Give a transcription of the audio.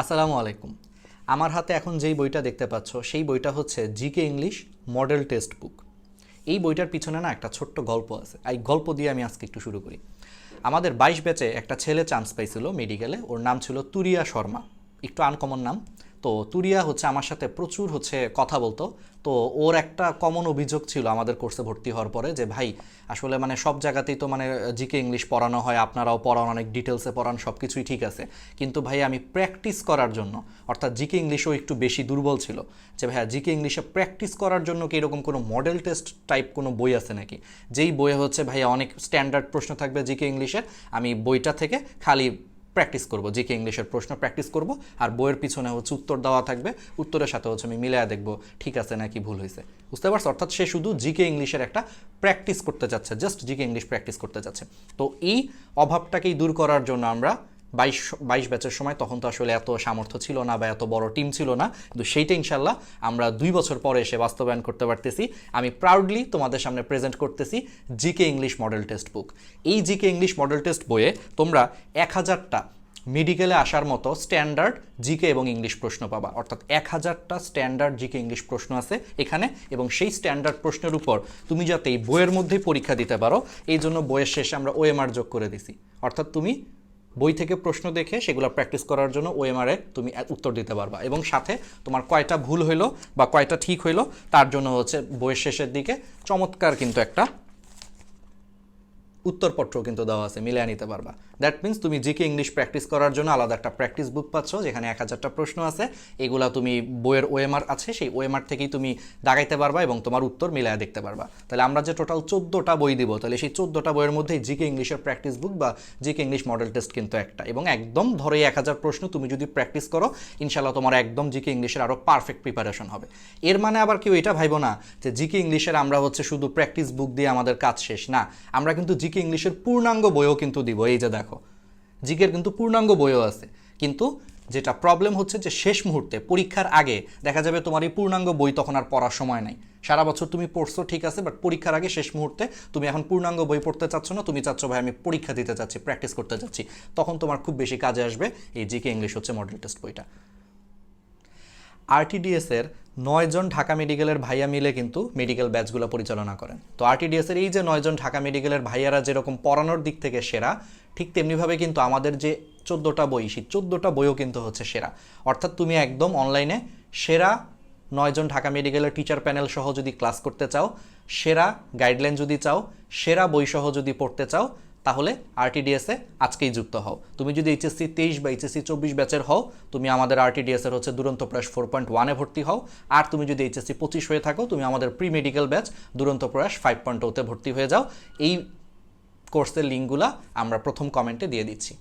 আসসালামু আলাইকুম। আমার হাতে এখন যেই বইটা দেখতে পাচ্ছ, সেই বইটা হচ্ছে GK English model text book. এই বইটার পিছনে না একটা ছোট্ট গল্প আছে। এই গল্প দিয়ে আমি আজকে একটু শুরু করি। আমাদের বাইশ ব্যাচে একটা ছেলে চান্স পাইছিল মেডিকেলে। ওর নাম ছিল তুরিয়া শর্মা। একটু আনকমন নাম। তো তুরিয়া হচ্ছে আমার সাথে প্রচুর হচ্ছে কথা বলতো। তো ওর একটা কমন অভিযোগ ছিল আমাদের কোর্সে ভর্তি হওয়ার পরে যে, ভাই, আসলে মানে সব জায়গাতেই তো মানে জিকে ইংলিশ পড়ানো হয়, আপনারাও পড়ান, অনেক ডিটেলসে পড়ান সব কিছুই ঠিক আছে। কিন্তু ভাই, আমি প্র্যাকটিস করার জন্য, অর্থাৎ জিকে ইংলিশও একটু বেশি দুর্বল ছিল, যে, ভাইয়া জিকে ইংলিশে প্র্যাকটিস করার জন্য কি এরকম কোনো মডেল টেস্ট টাইপ কোনো বই আছে নাকি? যেই বইয়ে হচ্ছে, ভাইয়া, অনেক স্ট্যান্ডার্ড প্রশ্ন থাকবে জিকে ইংলিশের আমি বইটা থেকে খালি প্র্যাকটিস করব। জিকে ইংলিশের প্রশ্ন প্র্যাকটিস করব আর বইয়ের পিছনে হচ্ছে উত্তর দেওয়া থাকবে। উত্তরের সাথে হচ্ছে আমি মিলায়া দেখব, ঠিক আছে নাকি ভুল হয়েছে বুঝতে পারছ? অর্থাৎ সে শুধু জিকে ইংলিশের একটা প্র্যাকটিস করতে যাচ্ছে জাস্ট জিকে ইংলিশ প্র্যাকটিস করতে যাচ্ছে তো এই অভাবটাকেই দূর করার জন্য আমরা বাইশ বাইশ ব্যাচের সময় তখন তো আসলে এত সামর্থ্য ছিল না বা এত বড় টিম ছিল না। কিন্তু সেইটা ইনশাল্লাহ আমরা দুই বছর পরে এসে বাস্তবায়ন করতে পারতেছি। আমি প্রাউডলি তোমাদের সামনে প্রেজেন্ট করতেছি GK English model text book এই জিকে ইংলিশ মডেল টেক্সট বইয়ে তোমরা এক হাজারটা মেডিকেলে আসার মতো স্ট্যান্ডার্ড জিকে এবং ইংলিশ প্রশ্ন পাবা। অর্থাৎ এক হাজারটা স্ট্যান্ডার্ড জিকে ইংলিশ প্রশ্ন আছে এখানে এবং সেই স্ট্যান্ডার্ড প্রশ্নের উপর তুমি যাতে এই বইয়ের মধ্যেই পরীক্ষা দিতে পারো, এই জন্য বইয়ের শেষে আমরা ওএমআর যোগ করে দিছি। অর্থাৎ তুমি বই থেকে প্রশ্ন দেখে সেগুলো প্র্যাকটিস করার জন্য ওএমআরে তুমি উত্তর দিতে পারবা। এবং সাথে তোমার কয়টা ভুল হইল বা কয়টা ঠিক হইল, তার জন্য হচ্ছে বইয়ের শেষের দিকে চমৎকার কিন্তু একটা উত্তরপত্র কিন্তু দেওয়া আছে, মিলিয়ে নিতে পারবা। দ্যাট মিন্স তুমি জিকে ইংলিশ প্র্যাকটিস করার জন্য আলাদা একটা প্র্যাকটিস বুক পাচ্ছ, যেখানে এক হাজারটা প্রশ্ন আছে। এগুলা তুমি বইয়ের ওএমআর আছে, সেই ওএমআর থেকেই তুমি দাগাইতে পারবা এবং তোমার উত্তর মিলায় দেখতে পারবা। তাহলে আমরা যে টোটাল চোদ্দোটা বই দিব, তাহলে সেই চোদ্দোটা বইয়ের মধ্যেই জিকে ইংলিশের প্র্যাকটিস বুক বা জিকে ইংলিশ মডেল টেস্ট কিন্তু একটা। এবং একদম ধরো এক হাজার প্রশ্ন তুমি যদি প্র্যাকটিস করো ইনশাল্লাহ তোমার একদম জিকে ইংলিশের আরও পারফেক্ট প্রিপারেশন হবে। এর মানে আবার কেউ এটা ভাইবো না যে জিকে ইংলিশের আমরা হচ্ছে শুধু প্র্যাকটিস বুক দিয়ে আমাদের কাজ শেষ, না। আমরা কিন্তু জিকে ইংলিশের পূর্ণাঙ্গ বইও কিন্তু দিব। এই যে দেখো, জিকের কিন্তু পূর্ণাঙ্গ বইও আছে। কিন্তু যেটা প্রবলেম হচ্ছে যে শেষ মুহূর্তে, পরীক্ষার আগে, দেখা যাবে তোমার এই পূর্ণাঙ্গ বই তখন আর পড়ার সময় নাই। সারা বছর তুমি পড়ছো, ঠিক আছে বাট পরীক্ষার আগে শেষ মুহূর্তে তুমি এখন পূর্ণাঙ্গ বই পড়তে চাচ্ছ না, তুমি চাচ্ছ, ভাই, আমি পরীক্ষা দিতে চাচ্ছি প্র্যাকটিস করতে চাচ্ছি তখন তোমার খুব বেশি কাজে আসবে এই জিকে ইংলিশ হচ্ছে মডেল টেস্ট বইটা আরটিডিএস এর নয়জন ঢাকা মেডিকেলের ভাইয়া মিলে কিন্তু মেডিকেল ব্যাচগুলো পরিচালনা করেন। তো আরটিডিএসের এই যে নয়জন ঢাকা মেডিকেলের ভাইয়ারা যেরকম পড়ানোর দিক থেকে সেরা, ঠিক তেমনিভাবে কিন্তু আমাদের যে চোদ্দোটা বই, সেই চোদ্দোটা বইও কিন্তু হচ্ছে সেরা। অর্থাৎ তুমি একদম অনলাইনে সেরা নয়জন ঢাকা মেডিকেলের টিচার প্যানেল সহ যদি ক্লাস করতে চাও, সেরা গাইডলাইন যদি চাও, সেরা বই সহ যদি পড়তে চাও তাহলে আরটিডিএসে আজকেই যুক্ত হও। তুমি যদি এইচএসসি তেইশ বা এইচএসসি চব্বিশ ব্যাচের হও, তুমি আমাদের আরটিডিএসের হচ্ছে দুরন্ত প্রয়াস ফোর পয়েন্ট ওয়ানে ভর্তি হও। আর তুমি যদি এইচএসসি পঁচিশ হয়ে থাকো, তুমি আমাদের প্রি মেডিকেল ব্যাচ দুরন্ত প্রয়াস ফাইভ পয়েন্ট ওতে ভর্তি হয়ে যাও। এই কোর্সের লিঙ্কগুলো আমরা প্রথম কমেন্টে দিয়ে দিচ্ছি।